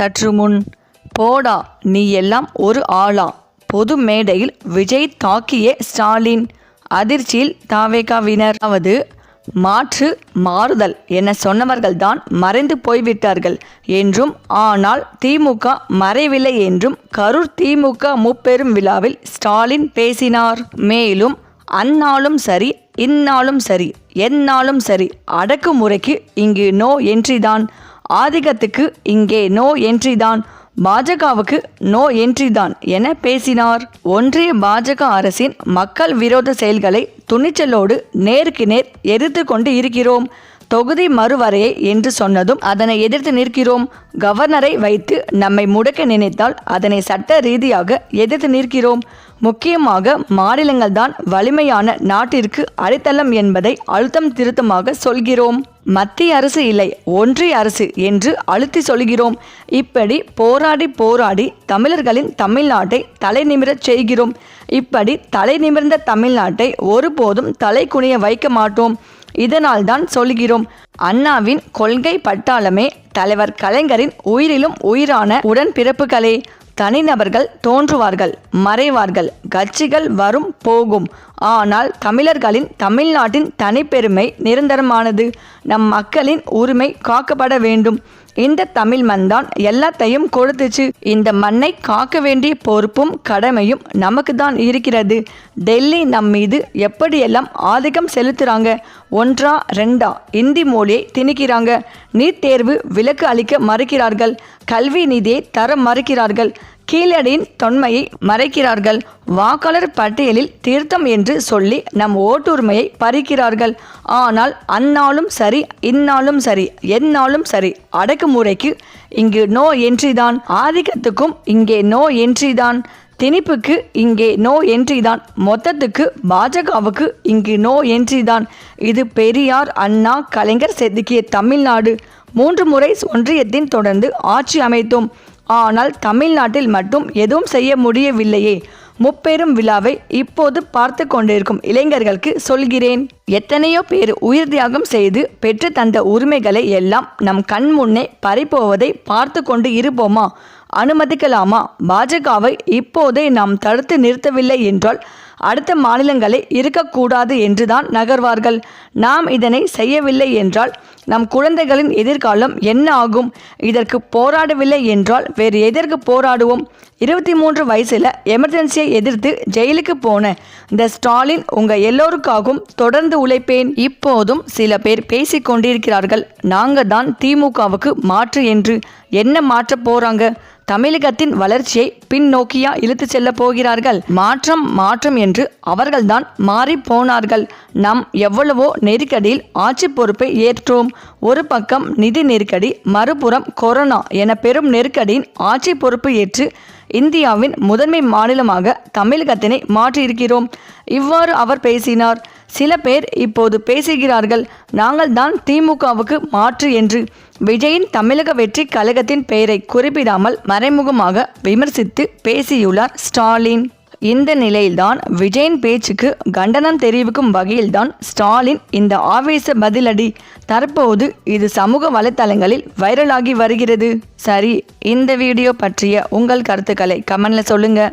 சற்று முன் போடா நீ எல்லாம் ஒரு ஆளா? பொது மேடையில் விஜய் தாக்கிய ஸ்டாலின். அதிர்ச்சியில் தாவேகாவினர். அதாவது மாற்று மாறுதல் என சொன்னவர்கள்தான் மறைந்து போய்விட்டார்கள் என்றும் ஆனால் திமுக மறைவில்லை என்றும் கரூர் திமுக முப்பெரும் விழாவில் ஸ்டாலின் பேசினார். மேலும் அந்நாளும் சரி இந்நாளும் சரி எந்நாளும் சரி அடக்குமுறைக்கு இங்கு நோ என்றிதான் ஆதிக்கத்துக்கு இங்கே நோ என்றிதான் பாஜகவுக்கு நோ என்ட்ரி தான் என பேசினார். ஒன்றிய பாஜக அரசின் மக்கள் விரோத செயல்களை துணிச்சலோடு நேருக்கு நேர் எதிர்த்து கொண்டு இருக்கிறோம். தொகுதி மறுவரையை என்று சொன்னதும் அதனை எதிர்த்து நிற்கிறோம். கவர்னரை வைத்து நம்மை முடக்க நினைத்தால் அதனை சட்ட ரீதியாக எதிர்த்து நிற்கிறோம். முக்கியமாக மாநிலங்கள் தான் வலிமையான நாட்டிற்கு அடித்தளம் என்பதை அழுத்தம் திருத்தமாக சொல்கிறோம். மத்திய அரசு இல்லை ஒன்றிய அரசு என்று அழுத்தி சொல்கிறோம். இப்படி போராடி போராடி தமிழர்களின் தமிழ்நாட்டை தலை நிமிரச் செய்கிறோம். இப்படி தலை நிமிர்ந்த தமிழ்நாட்டை ஒருபோதும் தலை குனிய வைக்க மாட்டோம். இதனால் தான் சொல்கிறோம் அண்ணாவின் கொள்கை பட்டாளமே தலைவர் கலைஞரின் உயிரிலும் உயிரான உடன்பிறப்புகளே. தனிநபர்கள் தோன்றுவார்கள் மறைவார்கள் கட்சிகள் வரும் போகும். ஆனால் தமிழர்களின் தமிழ்நாட்டின் தனிப்பெருமை நிரந்தரமானது. நம் மக்களின் உரிமை காக்கப்பட வேண்டும். இந்த தமிழ் மண் தான் எல்லாத்தையும் கொடுத்துச்சு இந்த மண்ணை காக்க வேண்டிய பொறுப்பும் கடமையும் நமக்கு தான் இருக்கிறது. டெல்லி நம் மீது எப்படியெல்லாம் ஆதிக்கம் செலுத்துகிறாங்க ஒன்றா ரெண்டா? இந்தி மொழியை திணிக்கிறாங்க. நீட் தேர்வு விலக்கு அளிக்க மறுக்கிறார்கள். கல்வி நிதியை தர மறுக்கிறார்கள். கீழடியின் தொன்மையை மறைக்கிறார்கள். வாக்காளர் பட்டியலில் தீர்த்தம் என்று சொல்லி நம் ஓட்டுரிமையை பறிக்கிறார்கள். ஆனால் அந்நாளும் சரி இந்நாளும் சரி எந்நாளும் சரி அடக்குமுறைக்கு இங்கு நோ என்றிதான். ஆதிக்கத்துக்கும் இங்கே நோ என்றிதான். திணிப்புக்கு இங்கே நோ என்றிதான். மொத்தத்துக்கு பாஜகவுக்கு இங்கு நோ என்றிதான். இது பெரியார் அண்ணா கலைஞர் செதுக்கிய தமிழ்நாடு. மூன்று முறை ஒன்றியத்தின் தொடர்ந்து ஆட்சி அமைத்தோம். ஆனால் தமிழ்நாட்டில் மட்டும் எதுவும் செய்ய முடியவில்லையே. முப்பெரும் விழாவை இப்போது பார்த்து கொண்டிருக்கும் இளைஞர்களுக்கு சொல்கிறேன். எத்தனையோ பேர் உயிர் தியாகம் செய்து பெற்று தந்த உரிமைகளை எல்லாம் நம் கண் முன்னே பறிப்போவதை பார்த்து கொண்டு இருப்போமா? அனுமதிக்கலாமா? பாஜகவை இப்போதே நாம் தடுத்து நிறுத்தவில்லை என்றால் அடுத்த மாநிலங்களை இருக்கக்கூடாது என்றுதான் நகர்வார்கள். நாம் இதனை செய்யவில்லை என்றால் நம் குழந்தைகளின் எதிர்காலம் என்ன ஆகும்? இதற்கு போராடவில்லை என்றால் வேறு எதற்கு போராடுவோம்? இருபத்தி மூன்று வயசில் எமர்ஜென்சியை எதிர்த்து ஜெயிலுக்கு போன இந்த ஸ்டாலின் உங்க எல்லோருக்காகவும் தொடர்ந்து உழைப்பேன். இப்போதும் சில பேர் பேசிக் கொண்டிருக்கிறார்கள். நாங்க தான் திமுகவுக்கு மாற்று என்று. என்ன மாற்ற போறாங்க? தமிழகத்தின் வளர்ச்சியை பின்னோக்கியா இழுத்து செல்ல போகிறார்கள். மாற்றம் மாற்றம் என்று அவர்கள்தான் மாறி போனார்கள் நம் எவ்வளவோ நெருக்கடியில் ஆட்சி பொறுப்பை ஏற்றோம். ஒரு பக்கம் நிதி நெருக்கடி மறுபுறம் கொரோனா என பெரும் நெருக்கடியின் ஆட்சி பொறுப்பு ஏற்று இந்தியாவின் முதன்மை மாநிலமாக தமிழகத்தினை மாற்றியிருக்கிறோம். இவ்வாறு அவர் பேசினார். சில பேர் இப்போது பேசுகிறார்கள் நாங்கள் தான் திமுகவுக்கு மாற்று என்று. விஜயின் தமிழக வெற்றி கழகத்தின் பெயரை குறிப்பிடாமல் மறைமுகமாக விமர்சித்து பேசியுள்ளார் ஸ்டாலின். இந்த நிலையில்தான் விஜயின் பேச்சுக்கு கண்டனம் தெரிவிக்கும் வகையில்தான் ஸ்டாலின் இந்த ஆவேச பதிலடி. தற்போது இது சமூக வலைத்தளங்களில் வைரலாகி வருகிறது. சரி இந்த வீடியோ பற்றிய உங்கள் கருத்துக்களை கமெண்ட்ல சொல்லுங்கள்